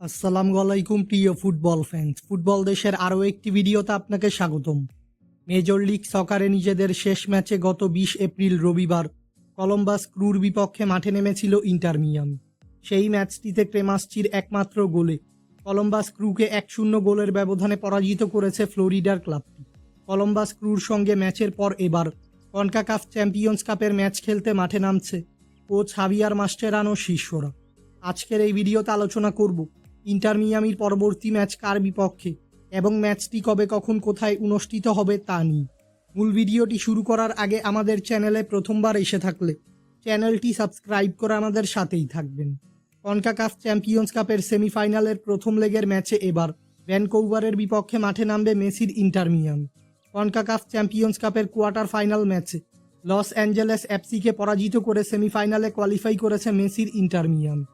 আসসালামু আলাইকুম, প্রিয় ফুটবল ফ্যান্স ফুটবল দেশের আরও একটি ভিডিওতে আপনাকে স্বাগতম। মেজর লিগ সকারে নিজেদের শেষ ম্যাচে গত বিশ এপ্রিল রবিবার কলম্বাস ক্রুর বিপক্ষে মাঠে নেমেছিল ইন্টার মিয়ামি। সেই ম্যাচটিতে ক্রেমাসচির একমাত্র গোলে কলম্বাস ক্রুকে এক শূন্য গোলের ব্যবধানে পরাজিত করেছে ফ্লোরিডার ক্লাবটি। কলম্বাস ক্রুর সঙ্গে ম্যাচের পর এবার কনকাকাফ চ্যাম্পিয়ন্স কাপের ম্যাচ খেলতে মাঠে নামছে কোচ হাভিয়ার মাস্টেরানো শিষ্যরা। আজকের এই ভিডিওতে আলোচনা করব ইন্টার মিয়ামির পরবর্তী ম্যাচ কার বিপক্ষে? এবং ম্যাচটি কবে কখন কোথায় অনুষ্ঠিত হবে তা নিয়ে। মূল ভিডিওটি শুরু করার আগে আমাদের চ্যানেলে প্রথমবার এসে থাকলে চ্যানেলটি সাবস্ক্রাইব করে আমাদের সাথেই থাকবেন। কনকাকাফ চ্যাম্পিয়ন্স কাপের সেমিফাইনালের প্রথম লেগের ম্যাচে এবার ভ্যানকৌভারের বিপক্ষে মাঠে নামবে মেসির ইন্টার মিয়ামি। কনকাকাফ চ্যাম্পিয়ন্স কাপের কোয়ার্টার ফাইনাল ম্যাচে লস অ্যাঞ্জেলেস এফসিকে পরাজিত করে সেমিফাইনালে কোয়ালিফাই করেছে মেসির ইন্টার মিয়ামি।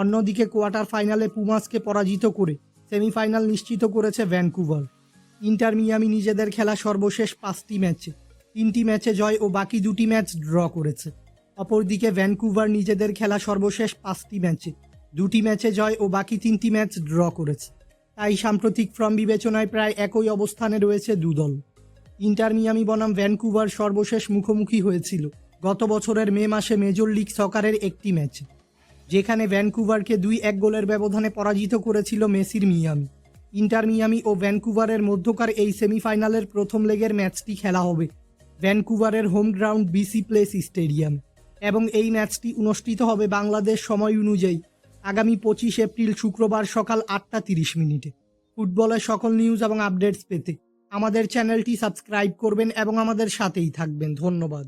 অন্যদিকে কোয়ার্টার ফাইনালে পুমাসকে পরাজিত করে সেমিফাইনাল নিশ্চিত করেছে ভ্যানকুভার। ইন্টার মিয়ামি নিজেদের খেলা সর্বশেষ পাঁচটি ম্যাচে। তিনটি ম্যাচে জয় ও বাকি দুটি ম্যাচ ড্র করেছে। অপরদিকে ভ্যানকুভার নিজেদের খেলা সর্বশেষ পাঁচটি ম্যাচে। দুটি ম্যাচে জয় ও বাকি তিনটি ম্যাচ ড্র করেছে। তাই সাম্প্রতিক ফর্ম বিবেচনায় প্রায় একই অবস্থানে রয়েছে দুদল। ইন্টার মিয়ামি বনাম ভ্যানকুভার সর্বশেষ মুখোমুখি হয়েছিল। গত বছরের মে মাসে মেজর লিগ সকারের একটি ম্যাচে। যেখানে ভ্যানকুভারকে দুই এক গোলের ব্যবধানে পরাজিত করেছিল মেসির মিয়ামি। ইন্টার মিয়ামি ও ভ্যানকুভারের মধ্যকার এই সেমিফাইনালের প্রথম লেগের ম্যাচটি খেলা হবে ভ্যানকুভারের home ground BC Place stadium. এবং এই ম্যাচটি অনুষ্ঠিত হবে বাংলাদেশ সময় অনুযায়ী আগামী পঁচিশ এপ্রিল শুক্রবার সকাল আটটা তিরিশ মিনিটে। ফুটবলের সকল নিউজ এবং আপডেটস পেতে আমাদের চ্যানেলটি সাবস্ক্রাইব করবেন এবং আমাদের সাথেই থাকবেন। ধন্যবাদ।